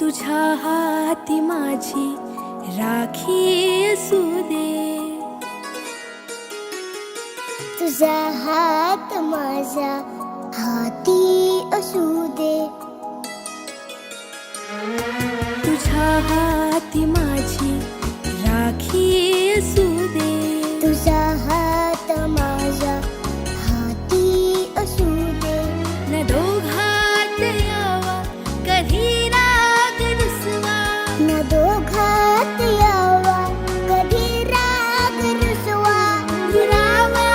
हाती माझी राखी असू दे. तुझा हात माझ्या हाती असू दे. तुझ्या हाती माझी राखी असू दे. तुझा हात माझ्या हाती असू दे. न न दोघात यावा. कधी राग रुसवा दुरावा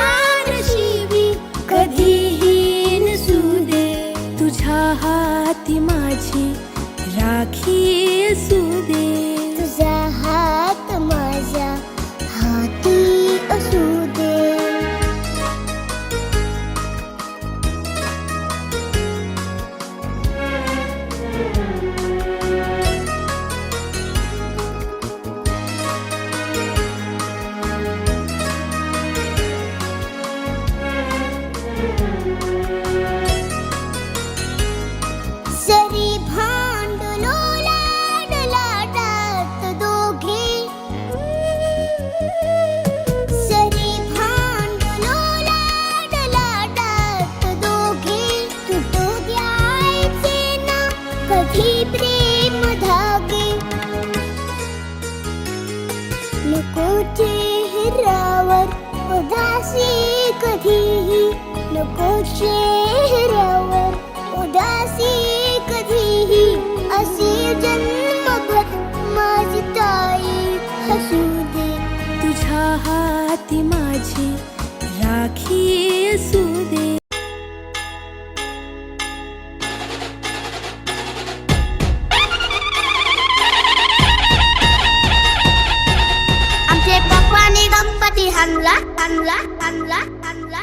नशिबी कधीही नसू दे तुझ्या हाती माझी राखी असू दे. नको चेहऱ्यावर उदासी कधीही नको चेहऱ्यावर. उदासी कधीही अशी जन्मभर माझी ताई हसू दे. तुझ्या हाती माझी राखी असू दे. আনলা আনলা আনলা আনলা